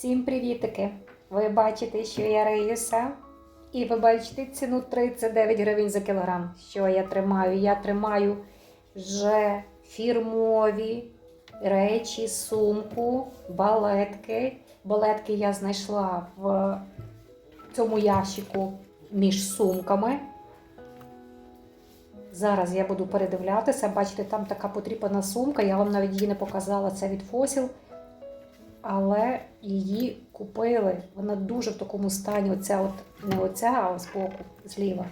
Всім привітики! Ви бачите, що я риюся. І ви бачите ціну 39 гривень за кілограм. Що я тримаю? Я тримаю вже фірмові речі, сумку, балетки. Балетки я знайшла в цьому ящику між сумками. Зараз я буду передивлятися. Бачите, там така потріпана сумка. Я вам навіть її не показала. Це від Фосіл. Але її купили. Вона дуже в такому стані. Оця от, не оця, а ось боку, зліва.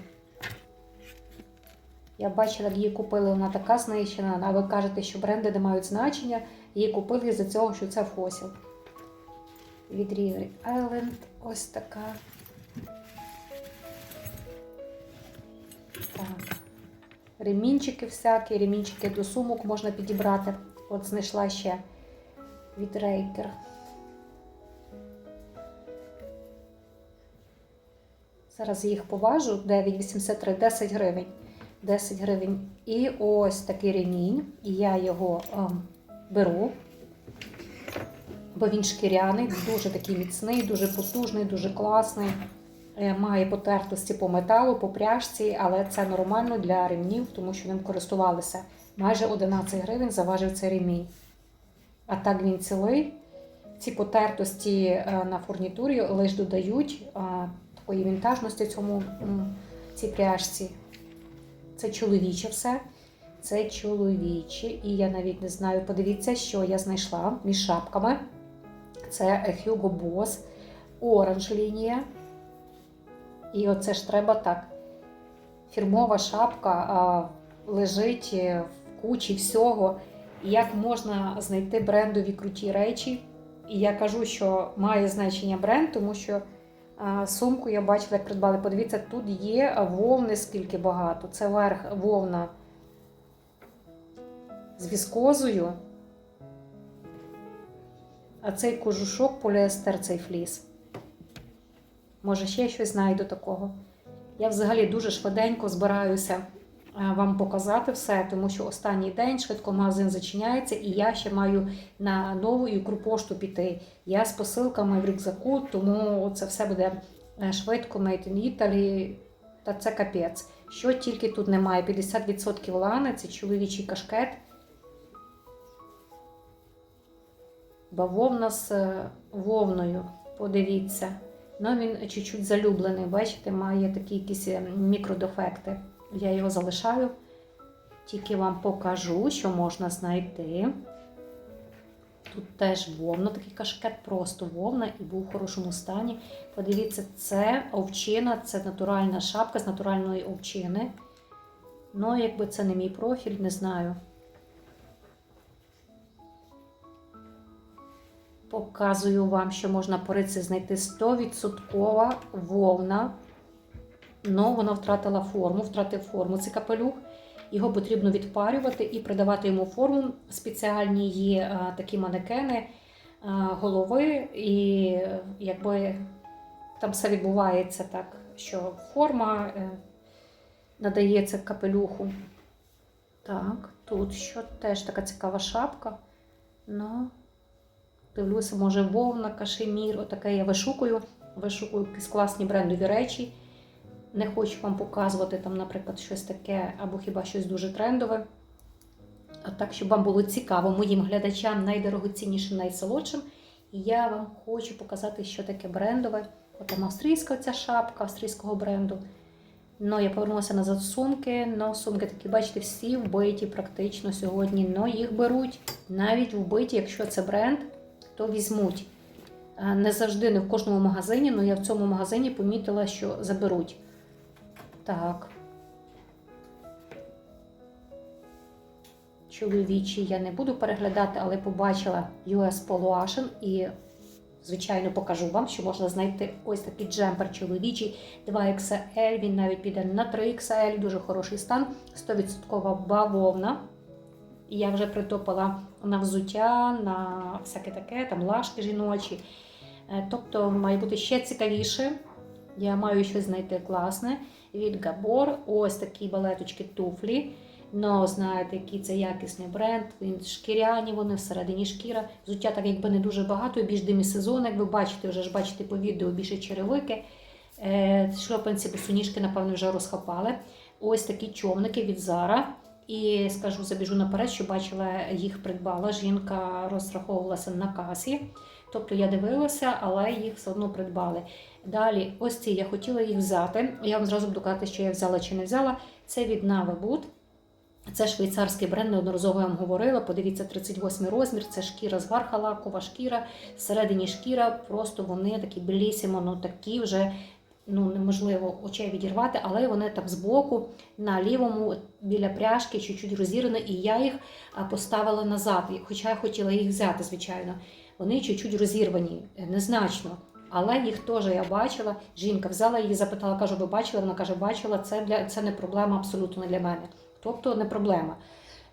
Я бачила, як її купили, вона така знищена, а ви кажете, що бренди не мають значення. Її купили з-за цього, що це Фосіл. Від River Island. Ось така. Так. Ремінчики всякі, ремінчики до сумок можна підібрати. От знайшла ще від Рейкер. Зараз їх поважу 9,83, 10 гривень. 10 гривень. І ось такий ремінь. І я його ем, беру, бо він шкіряний, дуже такий міцний, дуже потужний, дуже класний. Е, Має потертості по металу, по пряжці, але це нормально для ремнів, тому що ним користувалися. Майже 11 гривень заважив цей ремінь. А так він цілий. Ці потертості е, на фурнітурі лише додають е, такої вінтажності цьому цій пряжці. Це чоловіче все. Це чоловіче. І я навіть не знаю, подивіться, що я знайшла між шапками. Це Hugo Boss Orange лінія. І оце ж треба так. Фірмова шапка а, лежить в кучі всього. Як можна знайти брендові круті речі? І я кажу, що має значення бренд, тому що а, сумку я бачила, як придбали. Подивіться, тут є вовни скільки багато. Це верх вовна з віскозою. А цей кожушок поліестер, цей фліс. Може, ще щось знайду такого. Я взагалі дуже швиденько збираюся е, вам показати все, тому що останній день швидко магазин зачиняється, і я ще маю на нову Укрпошту піти. Я з посилками в рюкзаку, тому це все буде е, швидко made in Italy. Та це капець. Що тільки тут немає: 50% лани, це чоловічий кашкет. Бавовна з е, вовною. Подивіться. Ну, він чуть-чуть залюблений, бачите, має такі якісь е, мікродефекти. Я його залишаю. Тільки вам покажу, що можна знайти. Тут теж вовна, такий кашкет, просто вовна і був в хорошому стані. Подивіться, це овчина, це натуральна шапка з натуральної овчини. Ну, якби це не мій профіль, не знаю. Показую вам, що можна по риці знайти 100% вовна. Ну, вона втратила форму, втратив форму цей капелюх. Його потрібно відпарювати і придавати йому форму. Спеціальні є а, такі манекени а, голови, і якби там все відбувається так, що форма е, надається капелюху. Так, тут що теж така цікава шапка. Ну, Дивлюся, може, вовна, кашемір, отаке я вишукую. Вишукую якісь класні брендові речі. Не хочу вам показувати там, наприклад, щось таке або хіба щось дуже трендове. А так, щоб вам було цікаво, моїм глядачам найдорогоціннішим, найсолодшим. І я вам хочу показати, що таке брендове. От там австрійська ця шапка австрійського бренду. Ну, я повернулася назад сумки. Ну, сумки такі, бачите, всі вбиті практично сьогодні. Ну, їх беруть навіть вбиті, якщо це бренд то візьмуть. Не завжди, не в кожному магазині, але я в цьому магазині помітила, що заберуть. Так. Чоловічі я не буду переглядати, але побачила US Polo Asian і, звичайно, покажу вам, що можна знайти ось такий джемпер чоловічий 2XL, він навіть піде на 3XL, дуже хороший стан, 100% бавовна. І я вже притопила на взуття, на всяке таке, там лашки жіночі. Е, Тобто має бути ще цікавіше. Я маю щось знайти класне від Габор. Ось такі балеточки туфлі. Но знаєте, який це якісний бренд. Він шкіряні, вони всередині шкіра. Взуття так якби не дуже багато, більш демісезон, як ви бачите, вже ж бачите по відео більше черевики. Е, Шльопанці босоніжки, напевно, вже розхапали. Ось такі човники від Zara. І скажу, забіжу наперед, що бачила, їх придбала. Жінка розраховувалася на касі. Тобто я дивилася, але їх все одно придбали. Далі, ось ці я хотіла їх взяти. Я вам зразу буду казати, що я взяла чи не взяла. Це від Naveboot. Це швейцарський бренд, неодноразово я вам говорила. Подивіться, 38 розмір, це шкіра з лакова шкіра, всередині шкіра, просто вони такі білісімо, ну такі вже ну, неможливо очей відірвати, але вони так збоку на лівому біля пряжки чуть-чуть розірвані, і я їх поставила назад. Хоча я хотіла їх взяти, звичайно. Вони чуть-чуть розірвані, е, незначно. Але їх теж я бачила. Жінка взяла її, запитала, кажу, ви бачили? Вона каже, бачила, це для це не проблема абсолютно для мене. Тобто не проблема.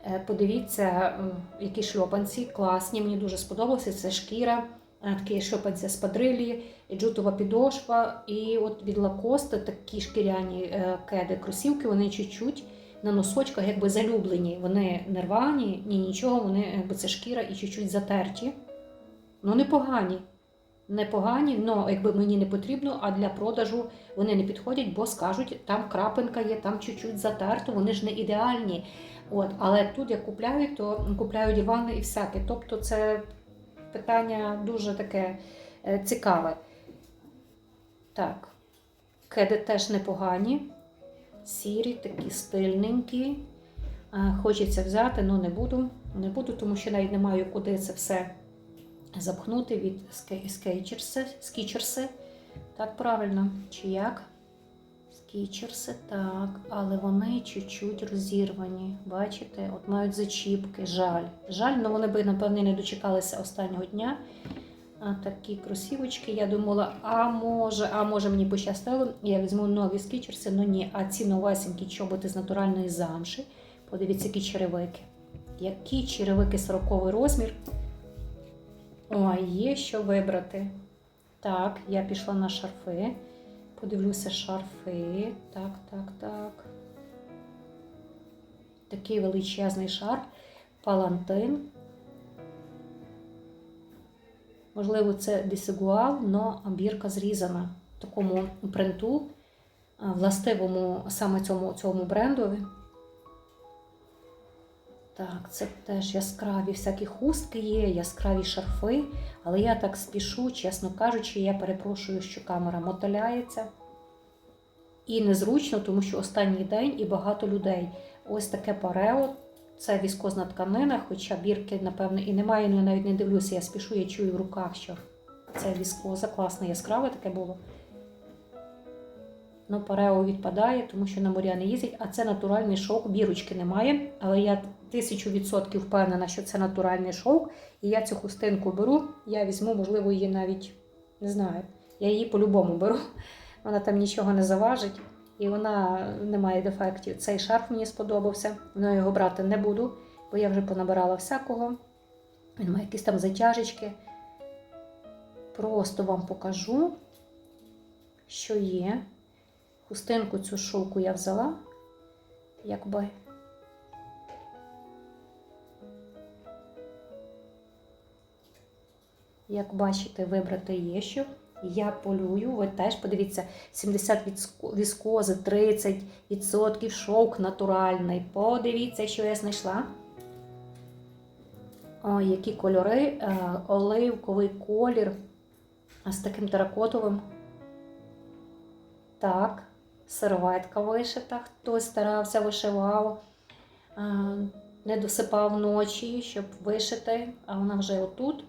Е, Подивіться, які шльопанці класні, мені дуже сподобалося. Це шкіра, такі шльопанці з падрилі, джутова підошва. І от від лакоста такі шкіряні е, кеди, кросівки, вони чуть-чуть на носочках якби залюблені. Вони не рвані, ні нічого, вони якби це шкіра і чуть-чуть затерті. Ну, непогані. Непогані, але якби мені не потрібно, а для продажу вони не підходять, бо скажуть, там крапинка є, там чуть-чуть затерто, вони ж не ідеальні. От, але тут як купляють, то купляють дивани і всяке. Тобто це питання дуже таке е, цікаве. Так, кеди теж непогані, сірі, такі стильненькі. Е, Хочеться взяти, але не буду. Не буду, тому що навіть не маю куди це все запхнути від скейчерси. Так, правильно, чи як? Скічерси, так, але вони чуть-чуть розірвані. Бачите, от мають зачіпки, жаль. Жаль, але вони би, напевне, не дочекалися останнього дня. А такі кросівочки. Я думала, а може, а може мені пощастило, я візьму нові скічерси, ну ні, а ці новесенькі чоботи з натуральної замші. Подивіться, які черевики. Які черевики 40 розмір. Ой, є що вибрати. Так, я пішла на шарфи. Подивлюся шарфи. Так, так, так. Такий величезний шарф. Палантин. Можливо, це десигуал, але бірка зрізана в такому принту, властивому саме цьому, цьому брендові. Так, це теж яскраві всякі хустки є, яскраві шарфи, але я так спішу, чесно кажучи, я перепрошую, що камера мотиляється. І незручно, тому що останній день і багато людей. Ось таке парео, це віскозна тканина, хоча бірки, напевно, і немає, але я навіть не дивлюся, я спішу, я чую в руках, що це віскоза, класне, яскраве таке було. Ну, парео відпадає, тому що на моря не їздять, а це натуральний шовк, бірочки немає. Але я тисячу відсотків впевнена, що це натуральний шовк. І я цю хустинку беру, я візьму, можливо, її навіть не знаю. Я її по-любому беру. Вона там нічого не заважить і вона не має дефектів. Цей шарф мені сподобався, але його брати не буду, бо я вже понабирала всякого. Він має якісь там затяжечки. Просто вам покажу, що є. Хустинку цю шовку я взяла, якби. Як бачите, вибрати є що. Я полюю, ви теж подивіться, 70 відско- віскози, 30% шовк натуральний. Подивіться, що я знайшла. Ой, які кольори, Е, оливковий колір з таким теракотовим. Так, серветка вишита, хтось старався, вишивав, не досипав ночі, щоб вишити, а вона вже отут.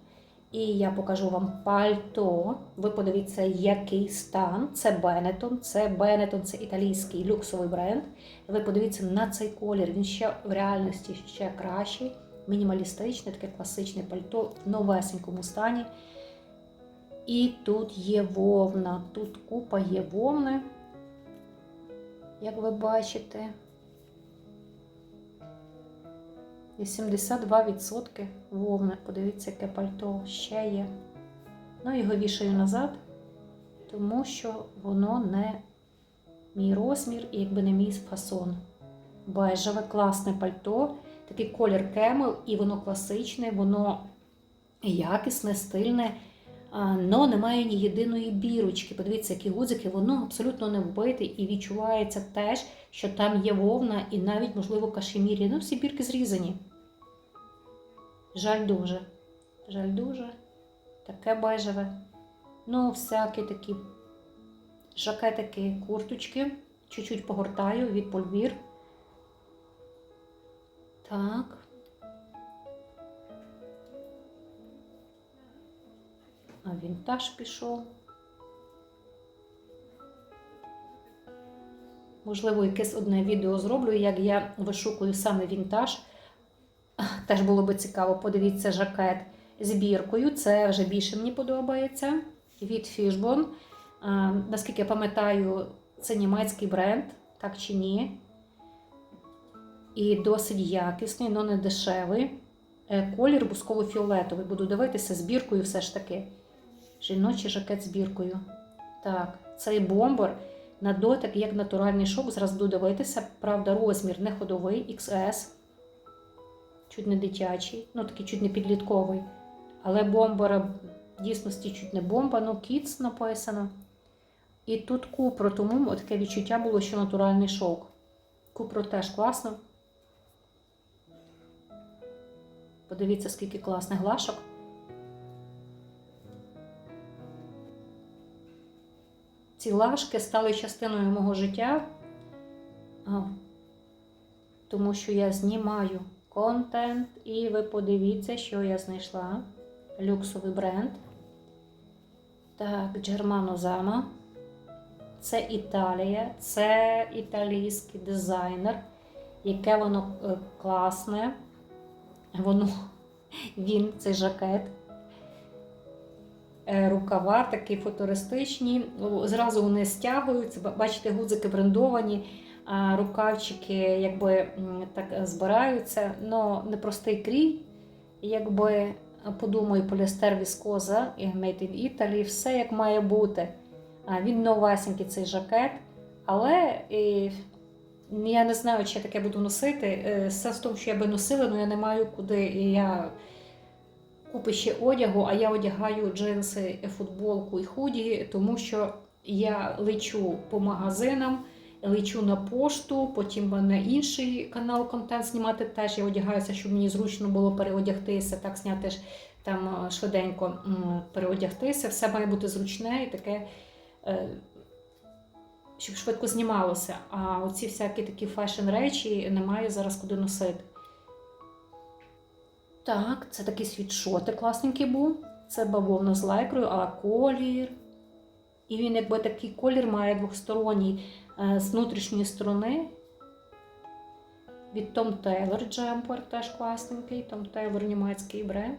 І я покажу вам пальто. Ви подивіться, який стан. Це Benetton. Це Benetton, це італійський люксовий бренд. Ви подивіться на цей колір. Він ще в реальності ще кращий, мінімалістичне, таке класичне пальто в новесенькому стані. І тут є вовна, тут купа є вовни, як ви бачите. 82% вовни. Подивіться, яке пальто ще є. Ну, його вішаю назад, тому що воно не мій розмір і якби не мій фасон. бежеве, класне пальто. Такий колір кемел, і воно класичне, воно якісне, стильне, але немає ні єдиної бірочки. Подивіться, які гудзики, воно абсолютно не вбите і відчувається теж, що там є вовна і навіть, можливо, кашемірі. Ну, всі бірки зрізані. Жаль дуже. Жаль дуже. Таке бежеве. Ну, всякі такі жакетики, курточки. Чуть-чуть погортаю від польвір. Так. А вінтаж пішов. Можливо, якесь одне відео зроблю, як я вишукую саме вінтаж. Теж було би цікаво, подивіться жакет з біркою. Це вже більше мені подобається. Від Fishbone. А, наскільки я пам'ятаю, це німецький бренд, так чи ні. І досить якісний, але не дешевий. Е, Колір бусково-фіолетовий. Буду дивитися з біркою все ж таки. Жіночий жакет з біркою. Так, цей бомбер на дотик, як натуральний шок. Зараз буду дивитися. Правда, розмір не ходовий, XS. Чуть не дитячий, ну такий чуть не підлітковий. Але бомбера в дійсності чуть не бомба, ну кіц написано. І тут купро, тому таке відчуття було, що натуральний шовк. Купро теж класно. Подивіться, скільки класних глашок. Ці лашки стали частиною мого життя, тому що я знімаю контент, і ви подивіться, що я знайшла. Люксовий бренд. Так, Germano Zama. Це Італія, це італійський дизайнер, яке воно е, класне. Воно, він, цей жакет. Е, Рукава такі футуристичні. Зразу вони стягуються. Бачите, гудзики брендовані, а рукавчики якби так е, збираються. Но непростий крій, якби е, подумаю, поліестер віскоза Made in Italy, все як має бути. Він новесенький цей жакет, але і, я не знаю, чи я таке буду носити. Е, Сенс в тому, що я би носила, але я не маю куди. І я купи ще одягу, а я одягаю джинси, футболку і худі, тому що я лечу по магазинам, лечу на пошту, потім на інший канал контент знімати теж. Я одягаюся, щоб мені зручно було переодягтися, так зняти ж там е, швиденько переодягтися. Все має бути зручне і таке. е, Щоб швидко знімалося, а оці всякі такі фешн речі немає зараз куди носити. Так, це такий світшотик класненький був. Це бавовна з лайкрою, а колір. І він, якби такий колір має двосторонній е, з внутрішньої сторони. Від Tom Taylor джемпер теж класненький. Tom Taylor німецький бренд.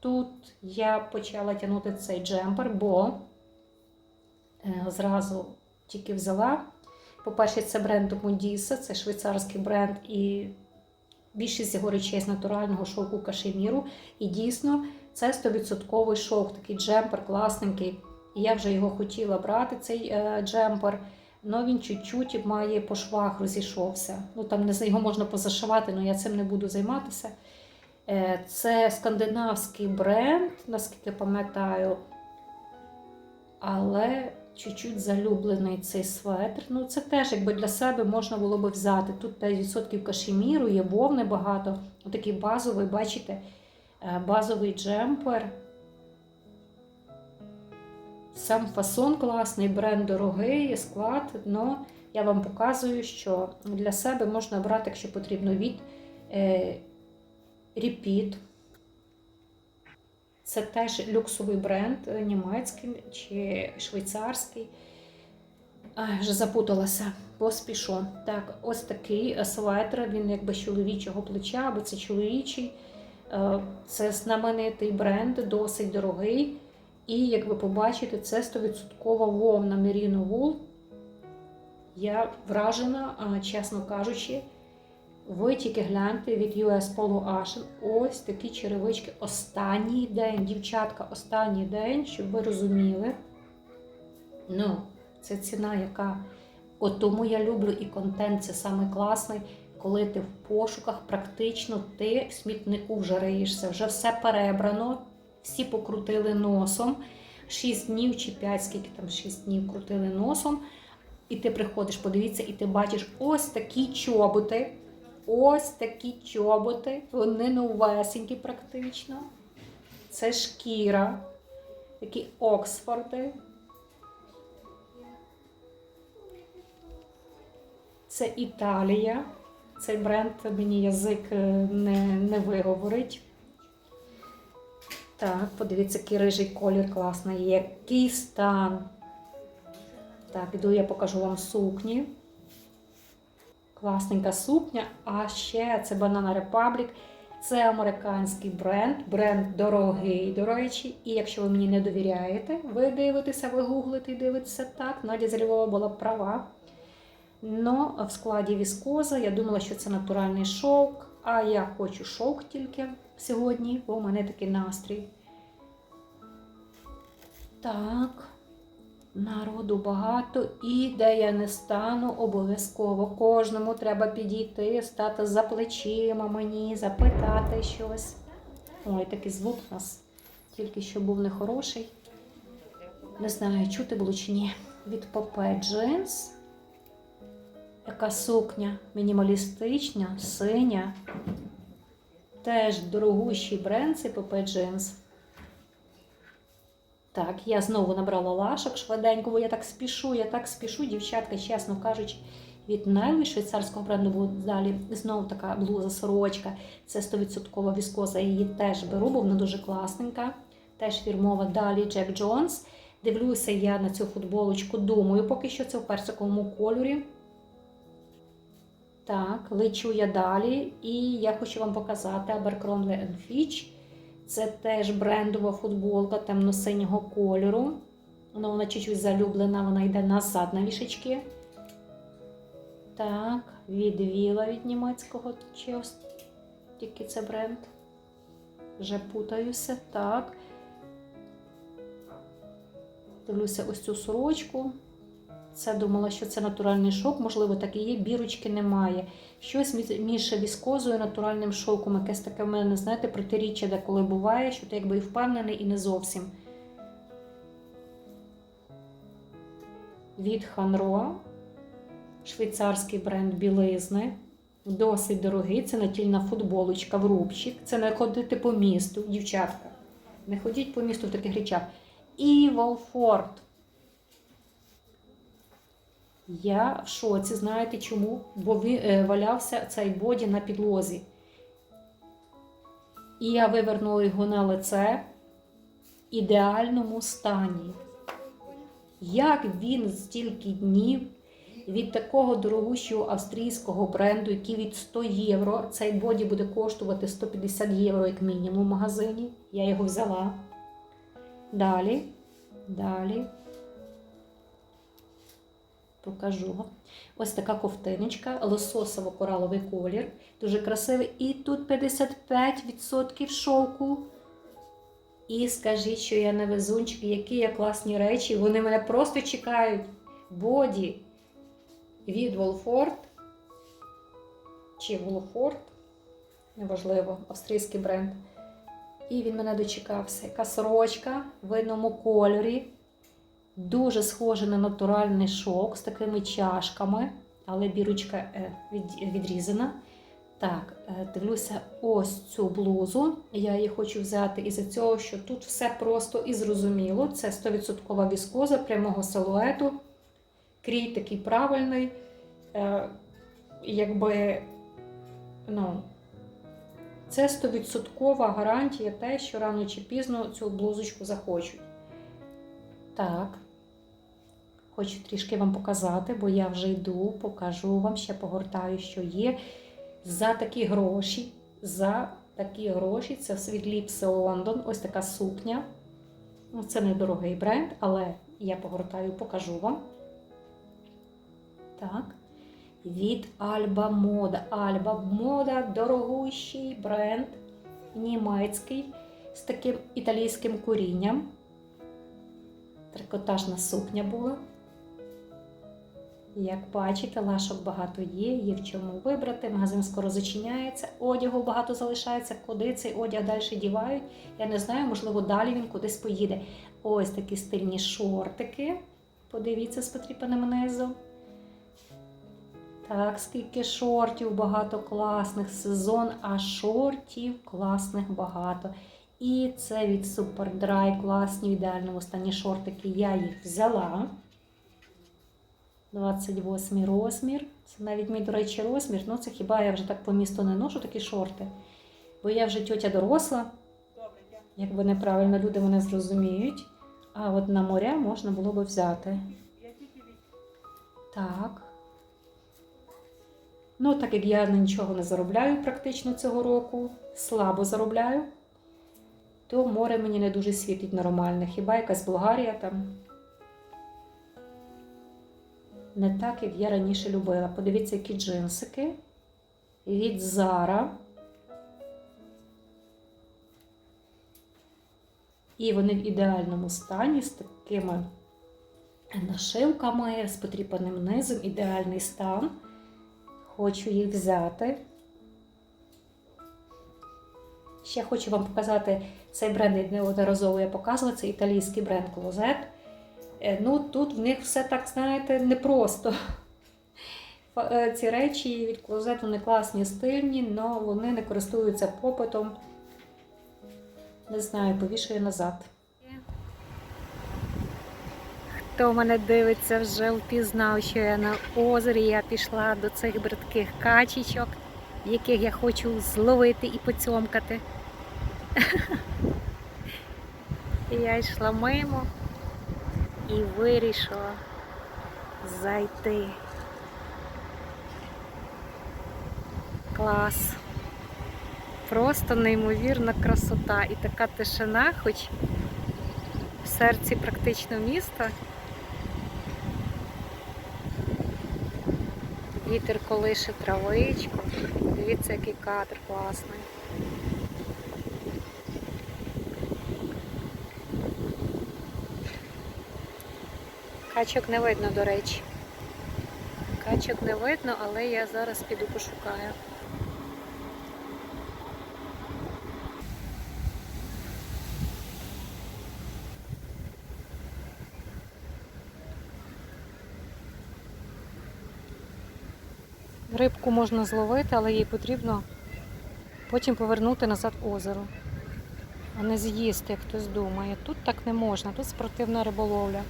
Тут я почала тягнути цей джемпер, бо е, зразу тільки взяла. По-перше, це бренд Мудіса, це швейцарський бренд, і більшість його речей з натурального шовку кашеміру. І дійсно, це 100% шовк, такий джемпер класненький. І я вже його хотіла брати, цей е, джемпер. але він чуть-чуть має по швах розійшовся. Ну там не його можна позашивати, але я цим не буду займатися. Е, Це скандинавський бренд, наскільки пам'ятаю. Але чуть-чуть залюблений цей светр. Ну, це теж якби для себе можна було би взяти. Тут 5% кашеміру, є вовни багато. Отакий базовий, бачите, е, базовий джемпер. Сам фасон класний, бренд дорогий, склад. але я вам показую, що для себе можна брати, якщо потрібно, від Repeat. Це теж люксовий бренд е, німецький чи швейцарський. Ай, вже запуталася, поспішу. Так, ось такий е, светр, він якби з чоловічого плеча, або це чоловічий. Е, Це знаменитий бренд, досить дорогий. І як ви побачите, це 100% вовна Merino Wool. Я вражена, чесно кажучи. Ви тільки гляньте від US Polo Ashen. Ось такі черевички. Останній день, дівчатка, останній день, щоб ви розуміли. Ну, це ціна, яка От тому я люблю і контент це саме класний, коли ти в пошуках практично ти в смітнику вже риєшся, вже все перебрано, всі покрутили носом. 6 днів чи 5, скільки там 6 днів крутили носом. І ти приходиш, подивіться, і ти бачиш ось такі чоботи. Ось такі чоботи. Вони новесенькі практично. Це шкіра, такі Оксфорди. Це Італія. Цей бренд мені язик е, не, не виговорить. Так, подивіться, який рижий колір класний. Який стан. Так, іду я покажу вам сукні. Класненька сукня. А ще це Banana Republic. Це американський бренд. Бренд дорогий, до речі. І якщо ви мені не довіряєте, ви дивитеся, ви гуглите і дивитеся так. Надя з Львова була права. Но в складі віскоза я думала, що це натуральний шовк. А я хочу шовк тільки сьогодні, бо у мене такий настрій. Так, народу багато, і де я не стану, обов'язково кожному треба підійти, стати за плечима мені, запитати щось. Ой, такий звук у нас тільки що був нехороший. Не знаю, чути було чи ні. Від Попе Джинс. Яка сукня мінімалістична, синя. Теж дорогущий бренд цей Попе Джинс. Так, я знову набрала лашок швиденько, бо я так спішу, я так спішу, дівчатка, чесно кажучи, від Нелві швейцарського бренду буде далі. Знову така блуза, сорочка. Це 100% віскоза. Я її теж беру, бо вона дуже класненька. Теж фірмова далі Джек Джонс. Дивлюся я на цю футболочку, думаю, поки що це в персиковому кольорі. Так, лечу я далі, і я хочу вам показати Abercrombie Fitch. Це теж брендова футболка темно-синього кольору. Вона, вона чуть-чуть залюблена, вона йде назад на вішечки. Так, від Віла від німецького чи ось тільки це бренд. Вже путаюся. Так. Дивлюся ось цю сорочку. Це думала, що це натуральний шовк, можливо, так і є, бірочки немає. Щось між- віскозою натуральним шовком, якесь таке в мене, знаєте, протиріччя деколи буває, що ти якби і впевнений, і не зовсім. Від Ханро, швейцарський бренд білизни. Досить дорогий, це натільна футболочка в рубчик. Це не ходити по місту, дівчатка. Не ходіть по місту в таких речах. І Волфорд. Я в шоці, знаєте чому? Бо е, валявся цей боді на підлозі. І я вивернула його на лице в ідеальному стані. Як він стільки днів від такого дорогущого австрійського бренду, який від 100 євро, цей боді буде коштувати 150 євро як мінімум в магазині. Я його взяла. Далі, далі покажу. Ось така ковтиночка, лососово-кораловий колір. Дуже красивий. І тут 55% шовку. І скажіть, що я не везунчик, які я класні речі. Вони мене просто чекають. Боді від Волфорд. Чи Волфорд, неважливо, австрійський бренд. І він мене дочекався. Яка сорочка в винному кольорі. Дуже схоже на натуральний шок з такими чашками, але бірочка е, відрізана. Так, е, дивлюся ось цю блузу. Я її хочу взяти із-за цього, що тут все просто і зрозуміло. Це 100% віскоза прямого силуету. Крій такий правильний. Е, Якби, ну, це 100% гарантія те, що рано чи пізно цю блузочку захочуть. Так. Хочу трішки вам показати, бо я вже йду, покажу вам, ще погортаю, що є. За такі гроші, за такі гроші, це від Лондон, ось така сукня. Ну, Це недорогий бренд, але я погортаю, покажу вам. Так. Від Альба Мода. Альба Мода дорогущий бренд німецький з таким італійським корінням. Трикотажна сукня була. Як бачите, лашок багато є, є в чому вибрати. Магазин скоро зачиняється, одягу багато залишається. Куди цей одяг далі дівають? Я не знаю, можливо, далі він кудись поїде. Ось такі стильні шортики. Подивіться з потріпаним низом. Так, скільки шортів, багато класних сезон, а шортів класних багато. І це від Superdry класні в ідеальному стані шортики. Я їх взяла. 28 розмір. Це навіть мій, до речі, розмір. Ну, це хіба я вже так по місту не ношу такі шорти. Бо я вже тьотя доросла. Якби неправильно люди мене зрозуміють. А от на моря можна було би взяти. Так. Ну, так як я нічого не заробляю практично цього року, слабо заробляю, то море мені не дуже світить нормально. Хіба якась Болгарія там. Не так, як я раніше любила. Подивіться, які джинсики від Zara. І вони в ідеальному стані з такими нашивками, з потріпаним низом, ідеальний стан. Хочу їх взяти. Ще хочу вам показати цей бренд, неодноразово я показувала, це італійський бренд. Е, Ну, тут в них все так, знаєте, непросто. Е, Ці речі від Closet, вони класні, стильні, але вони не користуються попитом. Не знаю, повішую назад. Хто мене дивиться, вже впізнав, що я на озері. Я пішла до цих бридких качечок, яких я хочу зловити і поцьомкати. Я йшла мимо і вирішила зайти. Клас. Просто неймовірна красота і така тишина, хоч в серці практично міста. Вітер колише травичку. Дивіться, який кадр класний. Качок не видно, до речі. Качок не видно, але я зараз піду пошукаю. Рибку можна зловити, але їй потрібно потім повернути назад озеро, а не з'їсти, як хтось думає. Тут так не можна, тут спортивна риболовля.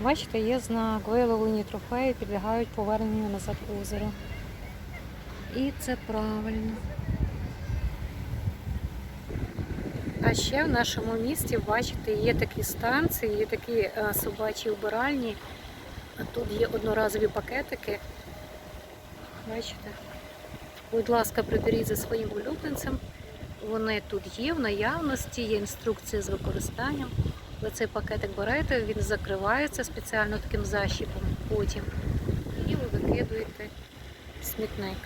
Бачите, є знак, виловлені трофеї підлягають поверненню назад в озеро. І це правильно. А ще в нашому місті, бачите, є такі станції, є такі е, собачі вбиральні. Тут є одноразові пакетики. Бачите? Будь ласка, приберіть за своїм улюбленцем. Вони тут є в наявності, є інструкція з використанням. Ви цей пакетик берете, він закривається спеціально таким защіпом потім. І ви викидуєте смітник.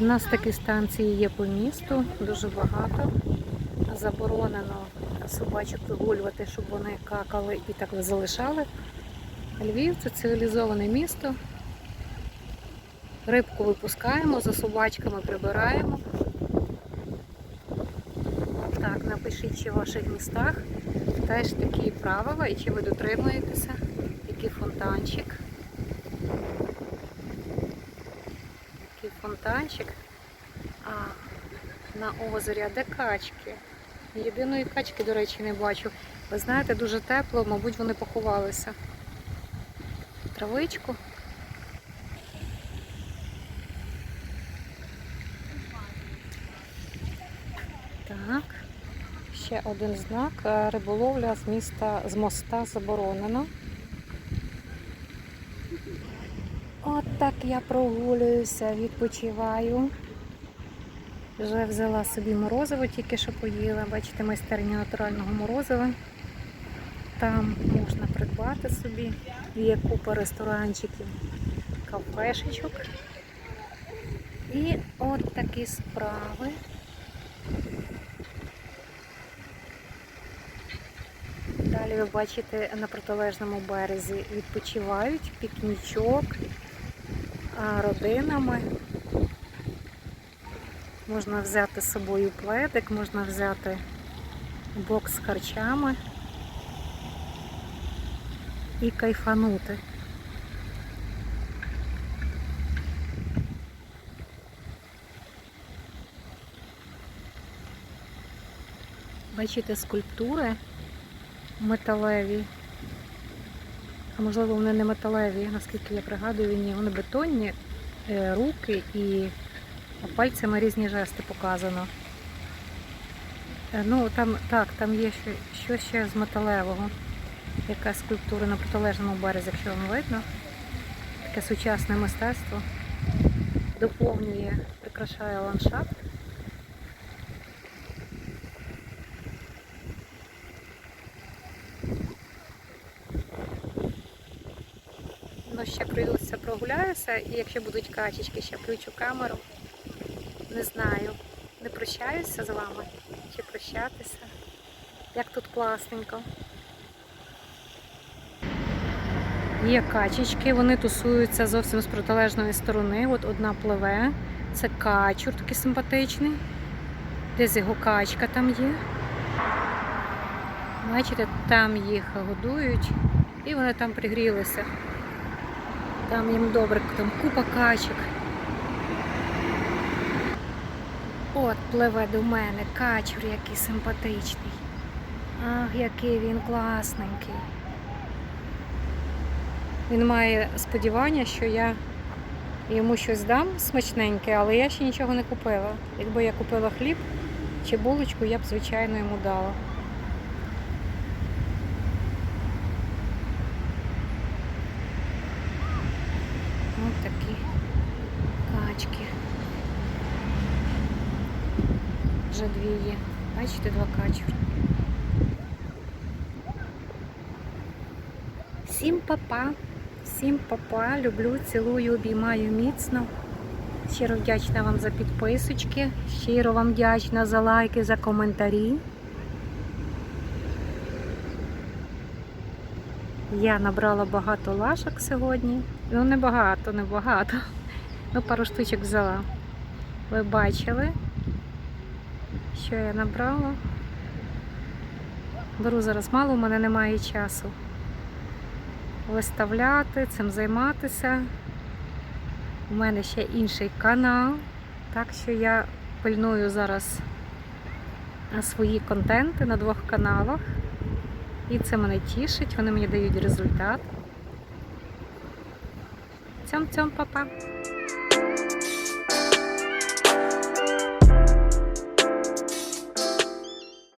У нас такі станції є по місту, дуже багато. Заборонено собачок вигулювати, щоб вони какали і так залишали. Львів це цивілізоване місто. Рибку випускаємо, за собачками прибираємо. Так, напишіть, чи в ваших містах теж такі правила і чи ви дотримуєтеся, який фонтанчик. Такий фонтанчик. А на озері, а де качки? Єдиної качки, до речі, не бачу. Ви знаєте, дуже тепло, мабуть, вони поховалися. Травичку. Так. Ще один знак. Е, Риболовля з міста з моста заборонено. От так я прогулююся, відпочиваю. Вже взяла собі морозиво, тільки що поїла. Бачите, майстерня натурального морозива. Там можна придбати собі. Є купа ресторанчиків, кафешечок. І от такі справи. Далі ви бачите на протилежному березі. Відпочивають пікнічок родинами. Можна взяти з собою пледик, можна взяти бокс з харчами і кайфанути. Бачите скульптури металеві. А можливо, вони не металеві, наскільки я пригадую, ні, вони бетонні, е, руки і пальцями різні жести показано. Е, Ну, там так, там є ще, що ще з металевого. Якась скульптура на протилежному березі, якщо вам видно. Таке сучасне мистецтво доповнює, прикрашає ландшафт. Ну, ще прийдуся прогуляюся, і якщо будуть качечки, ще включу камеру. Не знаю, не прощаюся з вами чи прощатися. Як тут класненько. Є качечки, вони тусуються зовсім з протилежної сторони. От одна пливе. Це качур такий симпатичний. Десь його качка там є. Бачите, там їх годують і вони там пригрілися. Там їм добре, там купа качок. От пливе до мене качур, який симпатичний. Ах, який він класненький. Він має сподівання, що я йому щось дам смачненьке, але я ще нічого не купила. Якби я купила хліб чи булочку, я б, звичайно, йому дала. Ось такі качки. Вже дві є. Бачите, два качури. Всім папа, всім папа, люблю, цілую, обіймаю міцно. Щиро вдячна вам за підписочки, щиро вам вдячна за лайки, за коментарі. Я набрала багато лашок сьогодні. Ну, не багато, не багато. Ну, пару штучок взяла. Ви бачили, що я набрала. Беру зараз мало, у мене немає часу виставляти, цим займатися. У мене ще інший канал, так що я пильную зараз свої контенти на двох каналах. І це мене тішить, вони мені дають результат. Цьом-цьом, папа!